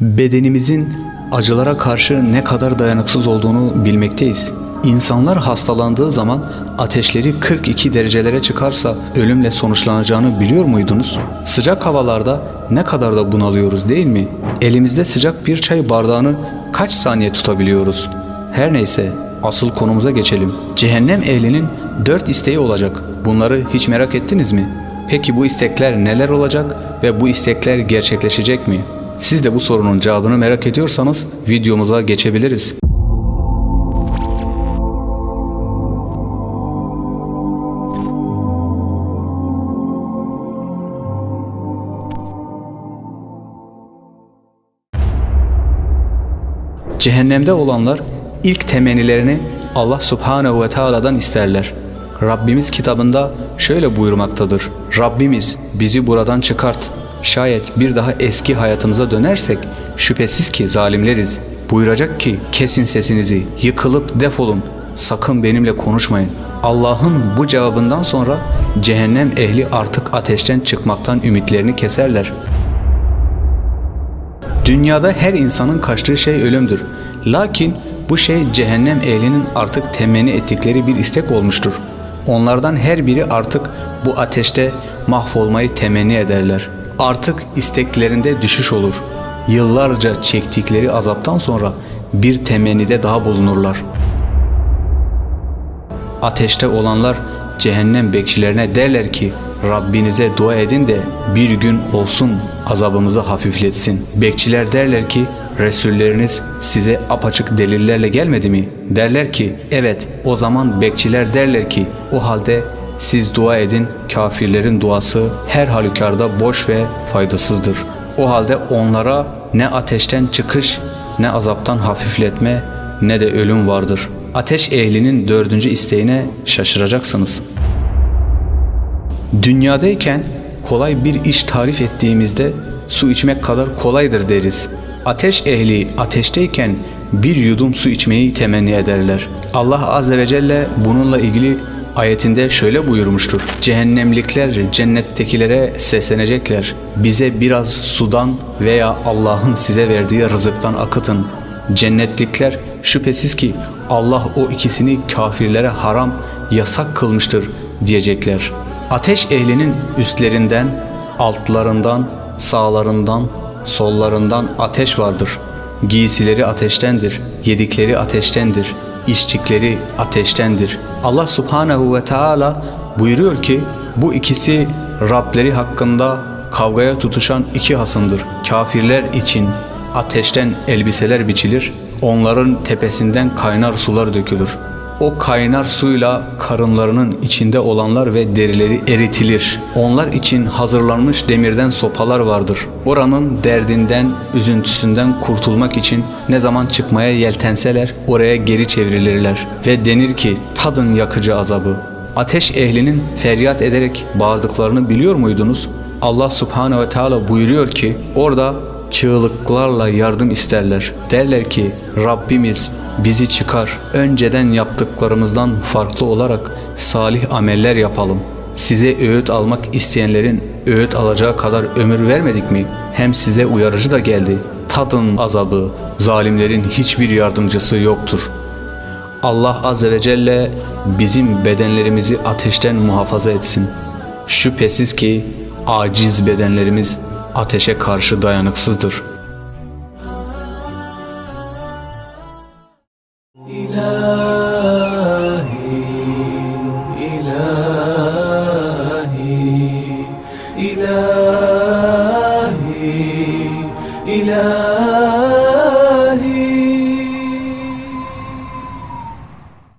Bedenimizin acılara karşı ne kadar dayanıksız olduğunu bilmekteyiz. İnsanlar hastalandığı zaman ateşleri 42 derecelere çıkarsa ölümle sonuçlanacağını biliyor muydunuz? Sıcak havalarda ne kadar da bunalıyoruz değil mi? Elimizde sıcak bir çay bardağını kaç saniye tutabiliyoruz? Her neyse asıl konumuza geçelim. Cehennem ehlinin dört isteği olacak. Bunları hiç merak ettiniz mi? Peki bu istekler neler olacak ve bu istekler gerçekleşecek mi? Siz de bu sorunun cevabını merak ediyorsanız videomuza geçebiliriz. Cehennemde olanlar ilk temennilerini Allah Subhanehu ve Teala'dan isterler. Rabbimiz kitabında şöyle buyurmaktadır. Rabbimiz bizi buradan çıkart. Şayet bir daha eski hayatımıza dönersek şüphesiz ki zalimleriz. Buyuracak ki kesin sesinizi, yıkılıp defolun. Sakın benimle konuşmayın. Allah'ın bu cevabından sonra cehennem ehli artık ateşten çıkmaktan ümitlerini keserler. Dünyada her insanın kaçtığı şey ölümdür. Lakin bu şey cehennem ehlinin artık temenni ettikleri bir istek olmuştur. Onlardan her biri artık bu ateşte mahvolmayı temenni ederler. Artık isteklerinde düşüş olur. Yıllarca çektikleri azaptan sonra bir temennide daha bulunurlar. Ateşte olanlar cehennem bekçilerine derler ki Rabbinize dua edin de bir gün olsun azabımızı hafifletsin. Bekçiler derler ki Resulleriniz size apaçık delillerle gelmedi mi? Derler ki evet o zaman bekçiler derler ki o halde siz dua edin kafirlerin duası her halükarda boş ve faydasızdır. O halde onlara ne ateşten çıkış ne azaptan hafifletme ne de ölüm vardır. Ateş ehlinin dördüncü isteğine şaşıracaksınız. Dünyadayken kolay bir iş tarif ettiğimizde su içmek kadar kolaydır deriz. Ateş ehli ateşteyken bir yudum su içmeyi temenni ederler. Allah Azze ve Celle bununla ilgili ayetinde şöyle buyurmuştur. Cehennemlikler cennettekilere seslenecekler. Bize biraz sudan veya Allah'ın size verdiği rızıktan akıtın. Cennetlikler şüphesiz ki Allah o ikisini kafirlere haram, yasak kılmıştır diyecekler. Ateş ehlinin üstlerinden, altlarından, sağlarından, sollarından ateş vardır. Giysileri ateştendir, yedikleri ateştendir, içtikleri ateştendir. Allah Subhanehu ve Teala buyuruyor ki bu ikisi Rableri hakkında kavgaya tutuşan iki hasımdır. Kafirler için ateşten elbiseler biçilir, onların tepesinden kaynar sular dökülür. O kaynar suyla karınlarının içinde olanlar ve derileri eritilir. Onlar için hazırlanmış demirden sopalar vardır. Oranın derdinden, üzüntüsünden kurtulmak için ne zaman çıkmaya yeltenseler oraya geri çevrilirler. Ve denir ki tadın yakıcı azabı. Ateş ehlinin feryat ederek bağırdıklarını biliyor muydunuz? Allah Subhanahu ve Teala buyuruyor ki orada çığlıklarla yardım isterler. Derler ki Rabbimiz bizi çıkar. Önceden yaptıklarımızdan farklı olarak salih ameller yapalım. Size öğüt almak isteyenlerin öğüt alacağı kadar ömür vermedik mi? Hem size uyarıcı da geldi. Tadın azabı, zalimlerin hiçbir yardımcısı yoktur. Allah Azze ve Celle bizim bedenlerimizi ateşten muhafaza etsin. Şüphesiz ki aciz bedenlerimiz ateşe karşı dayanıksızdır. إلهي إلهي